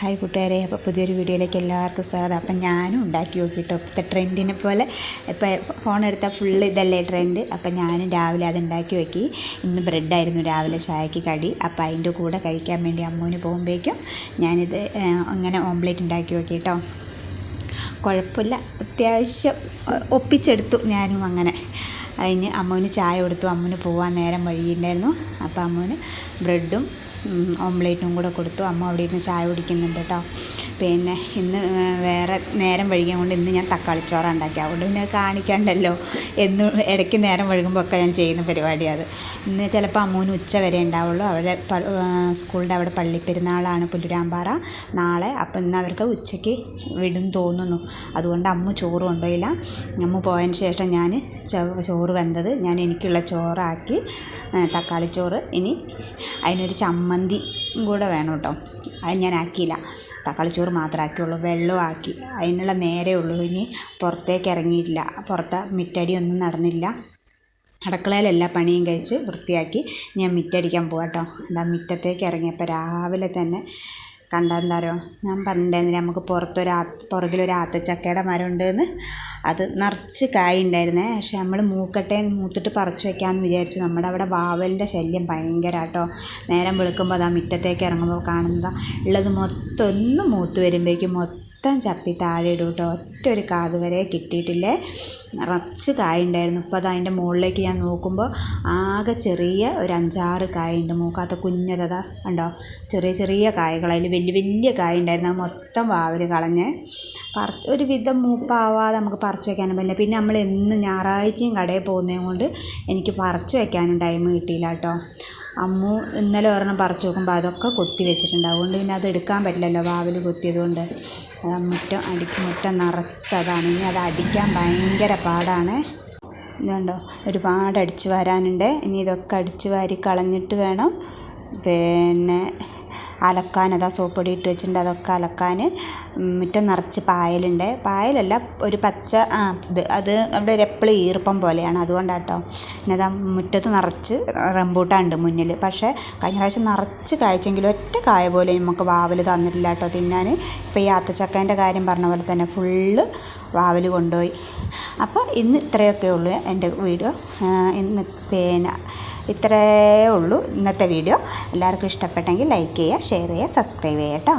Hi കൂട്ടുകാരെ അപ്പോൾ പുതിയൊരു വീഡിയോയിലേക്ക് എല്ലാവർക്കും സ്വാഗതം. അപ്പം ഞാനും ഉണ്ടാക്കി നോക്കിയിട്ടോ ഇപ്പോഴത്തെ ട്രെൻഡിനെ പോലെ ഇപ്പോൾ ഫോൺ എടുത്താൽ ഫുള്ള് ഇതല്ലേ ട്രെൻഡ് അപ്പം ഞാനും രാവിലെ അത് ഉണ്ടാക്കി നോക്കി ഇന്ന് ബ്രെഡായിരുന്നു രാവിലെ ചായക്ക് കടി. അപ്പോൾ അതിന്റെ കൂടെ കഴിക്കാൻ വേണ്ടി അമ്മൂന് പോകുമ്പോഴേക്കും ഞാനിത് അങ്ങനെ ഓംലേറ്റ് ഉണ്ടാക്കി നോക്കി കേട്ടോ കുഴപ്പമില്ല. അത്യാവശ്യം ഒപ്പിച്ചെടുത്തു ഞാനും അങ്ങനെ. അതിന് അമ്മുവിന് ചായ കൊടുത്തു. അമ്മുവിന് പോകാൻ നേരം വഴിയുണ്ടായിരുന്നു. അപ്പോൾ അമ്മുവിന് ബ്രെഡും ഓംലേറ്റും കൂടെ കൊടുത്തു. അമ്മ അവിടെ ഇരുന്ന് ചായ കുടിക്കുന്നുണ്ട് കേട്ടോ. പിന്നെ ഇന്ന് വേറെ നേരം വൈകിയ കൊണ്ട് ഇന്ന് ഞാൻ തക്കാളിച്ചോറാണ് ഉണ്ടാക്കി അതുകൊണ്ട് പിന്നെ കാണിക്കണ്ടല്ലോ. എന്നും ഇടയ്ക്ക് നേരം വഴുകുമ്പോൾ ഒക്കെ ഞാൻ ചെയ്യുന്ന പരിപാടിയാണ് ഇന്ന് ചിലപ്പോൾ അമ്മൂന് ഉച്ച വരെ ഉണ്ടാവുള്ളൂ. അവിടെ സ്കൂളിന്റെ അവിടെ പള്ളിപ്പെരുന്നാളാണ് പുല്ലുരാമ്പാറ നാളെ. അപ്പം ഇന്ന് അവർക്ക് ഉച്ചയ്ക്ക് വിടും തോന്നുന്നു. അതുകൊണ്ട് അമ്മ ചോറ് കൊണ്ടുപോയില്ല. അമ്മ പോയതിന് ശേഷം ഞാൻ ചോറ് വെന്തത് ഞാൻ എനിക്കുള്ള ചോറാക്കി തക്കാളി ചോറ് ഇനി അതിനൊരു ചമ്മന്തി കൂടെ വേണം കേട്ടോ. അത് ഞാൻ ആക്കിയില്ല. തക്കാളി ചോറ് മാത്രമേ ആക്കിയുള്ളൂ വെള്ളവും ആക്കി. അതിനുള്ള നേരേ ഉള്ളൂ. ഇനി പുറത്തേക്ക് ഇറങ്ങിയില്ല പുറത്ത് മിറ്റടിയൊന്നും നടന്നില്ല. അടുക്കളയിലെല്ലാ പണിയും കഴിച്ച് വൃത്തിയാക്കി ഞാൻ മിറ്റടിക്കാൻ പോകാം കേട്ടോ എന്താ മിറ്റത്തേക്ക് ഇറങ്ങിയപ്പോൾ രാവിലെ തന്നെ കണ്ടെന്താരോ ഞാൻ പറഞ്ഞിട്ടുണ്ടായിരുന്നില്ല നമുക്ക് പുറത്തൊരു പുറകിലൊരു ആത്തച്ചക്കയുടെ മരം ഉണ്ടെന്ന്? അത് നിറച്ച് കായ ഉണ്ടായിരുന്നേ പക്ഷെ നമ്മൾ മൂക്കട്ടെ മൂത്തിട്ട് പറിച്ചു വെക്കാമെന്ന് വിചാരിച്ച് നമ്മുടെ അവിടെ വാവലിന്റെ ശല്യം ഭയങ്കര കേട്ടോ നേരം വെളുക്കുമ്പോൾ അതാ മുറ്റത്തേക്ക് ഇറങ്ങുമ്പോൾ കാണുന്നതാ. ഉള്ളത് മൊത്തം ഒന്ന് മൂത്ത് വരുമ്പോഴേക്കും മൊത്തം ചപ്പി താഴെ ഇടും കേട്ടോ. ഒറ്റ ഒരു കാത് വരെ കിട്ടിയിട്ടില്ലേ? നിറച്ച് കായ ഉണ്ടായിരുന്നു ഇപ്പോൾ അത് അതിന്റെ മുകളിലേക്ക് ഞാൻ നോക്കുമ്പോൾ ആകെ ചെറിയ ഒരു അഞ്ചാറ് കായുണ്ട് മൂക്കാത്ത കുഞ്ഞതത ഉണ്ടോ ചെറിയ ചെറിയ കായകൾ അതിൽ വലിയ വലിയ കായ ഉണ്ടായിരുന്നു മൊത്തം വാവൽ കളഞ്ഞ് പറിച്ച് ഒരു വിധം മൂപ്പാവാതെ നമുക്ക് പറിച്ച് വെക്കാനും പറ്റില്ല. പിന്നെ നമ്മൾ എന്നും ഞായറാഴ്ചയും കടയിൽ പോകുന്നത് കൊണ്ട് എനിക്ക് പറിച്ച് വെക്കാനും ടൈം കിട്ടിയില്ല കേട്ടോ. അമ്മു ഇന്നലെ ഒരെണ്ണം പറിച്ച് നോക്കുമ്പോൾ അതൊക്കെ കൊത്തി വെച്ചിട്ടുണ്ട്. അതുകൊണ്ട് പിന്നെ അത് എടുക്കാൻ പറ്റില്ലല്ലോ വാവിൽ കൊത്തിയത് കൊണ്ട് മുറ്റം അടിക്ക് മുറ്റം നിറച്ചതാണ്. ഇനി അത് അടിക്കാൻ ഭയങ്കര പാടാണ്. ഇതുണ്ടോ? ഒരുപാട് അടിച്ചു വരാനുണ്ട്. ഇനി ഇതൊക്കെ അടിച്ചു വാരി കളഞ്ഞിട്ട് വേണം. പിന്നെ അലക്കാൻ അതാ സോപ്പൊടി ഇട്ട് വെച്ചിട്ടുണ്ട് അതൊക്കെ അലക്കാൻ. മുറ്റം നിറച്ച് പായലുണ്ട്. പായലല്ല ഒരു പച്ച ആ ഇത് അത് അവിടെ ഒരു എപ്പോഴും ഈർപ്പം പോലെയാണ്. അതുകൊണ്ടാണ് കേട്ടോ പിന്നെ അതാ മുറ്റത്ത് നിറച്ച് റംബൂട്ടാൻ മുന്നിൽ പക്ഷേ കഴിഞ്ഞ പ്രാവശ്യം നിറച്ച് കായ്ച്ചെങ്കിലും ഒറ്റ കായ പോലെ നമുക്ക് വാവൽ തന്നിട്ടില്ല കേട്ടോ തിന്നാൻ. ഇപ്പോൾ ഈ ആത്തച്ചക്കേന്റെ കാര്യം പറഞ്ഞ പോലെ തന്നെ ഫുള്ള് വാവൽ കൊണ്ടുപോയി. അപ്പോൾ ഇന്ന് ഇത്രയൊക്കെ ഉള്ളൂ എന്റെ വീഡിയോ. ഇന്ന് പിന്നെ ഇത്രയേ ഉള്ളൂ ഇന്നത്തെ വീഡിയോ. എല്ലാവർക്കും ഇഷ്ടപ്പെട്ടെങ്കിൽ ലൈക്ക് ചെയ്യുക ഷെയർ ചെയ്യുക സബ്സ്ക്രൈബ് ചെയ്യുക കേട്ടോ.